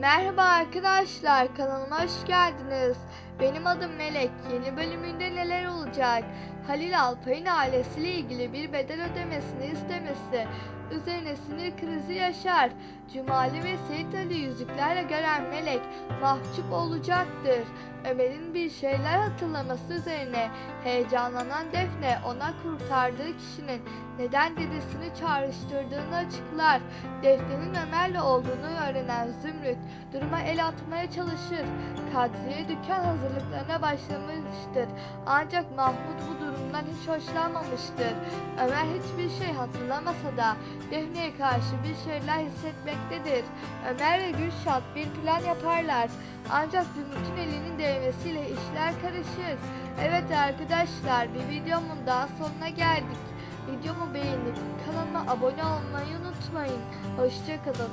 Merhaba arkadaşlar, kanalıma hoş geldiniz. Benim adım Melek. Yeni bölümünde neler olacak? Halil Alpay'ın ailesiyle ilgili bir bedel ödemesini istemesi. Üzerine sinir krizi yaşar. Cumali ve Seyit Ali yüzüklerle gören Melek mahcup olacaktır. Ömer'in bir şeyler hatırlaması üzerine heyecanlanan Defne ona kurtardığı kişinin neden dedesini çağrıştırdığını açıklar. Defne'nin Ömer'le olduğunu öğrenen Zümrüt duruma el atmaya çalışır. Kadriye dükkan hazırlıklarına başlamıştır. Ancak Mahmut bu durumdan hiç hoşlanmamıştır. Ömer hiçbir şey hatırlamasa da Defne'ye karşı bir şeyler hissetmektedir. Ömer ve Gülşat bir plan yaparlar. Ancak Zümrüt'ün elinin değmesiyle işler karışır. Evet arkadaşlar bir videomun daha sonuna geldik. Videomu beğenip kanalıma abone olmayı unutmayın. Hoşçakalın.